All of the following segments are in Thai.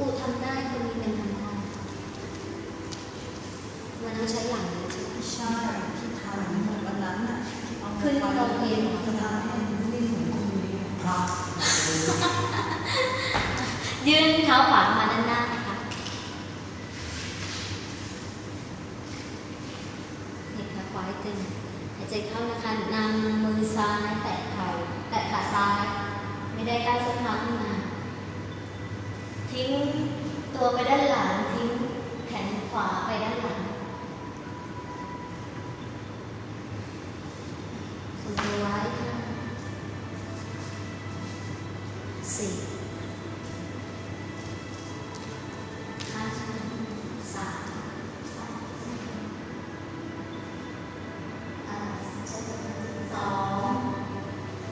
ำได้คนนี้เป็นทำได้มันต้องใช้หลังเยอะใช่ไหมใช่ที่ทานเหมือนวันนั้นน่ะที่เอาขึ้นเราเองจะทำให้นิ่งเหมือนตรงนี้พระยื่นเท้าขวามาด้านหน้านะคะเหยียดขาขวาให้ตึงหายใจเข้านะคะนำมือซ้ายแตะเข่าแตะขาซ้าย ไม่ได้ใต้ส้นเท้าขึ้นมา ทิ้งตัวไปด้านหลัง ทิ้งแขนขวาไปด้านหลังทรงตัวไว้ค่ะสี่ห้าสามอ่าสอง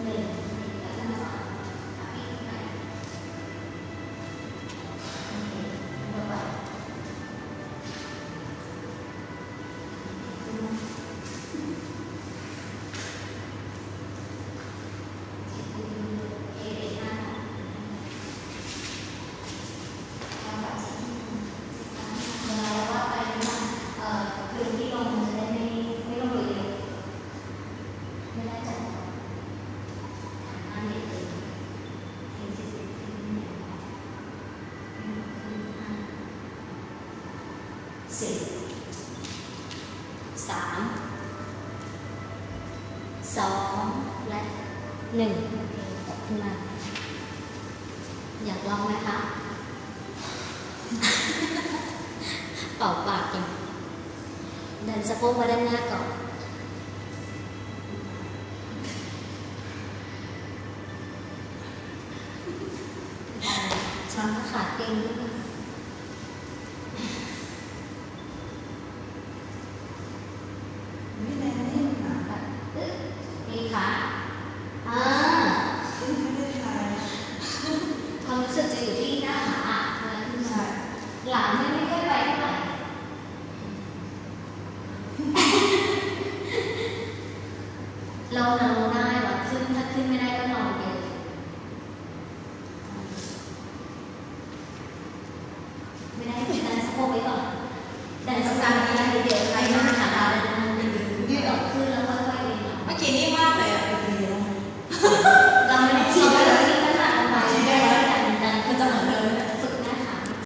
หนึ่งแล้วก็สามอะอีกหน่อยโอเคเบาๆเอเอห้าเอาแบบนี้เวลาเราว่าไปว่าเอ่อคืนที่ลงจะได้ไม่ไม่ต้องลุยเลยไม่ได้จัดอันนี้คือเห็นสิบสิบเนี่ย สิบสามสองและหนึ่งโอเคตบขึ้นมา อยากลองไหมคะเป่าปากจริงดันสะโพกมาด้านหน้าก่อนช้าขาเก่งนิดนึง ไม่แน่นิ่งนะ แบบอึ๊บ มีขาอ่าซึ่งไม่ได้ทานความรู้สึกจะอยู่ที่หน้าขาเท่านั้นใช่หลังไม่ไม่ค่อยไปเท่าไหร่เรานอนได้หรอขึ้นถ้าขึ้นไม่ได้ก็นอนเดียวไม่ได้ดันสะโพกไว้ก่อนดันสะกางไม่ได้เดียวนะ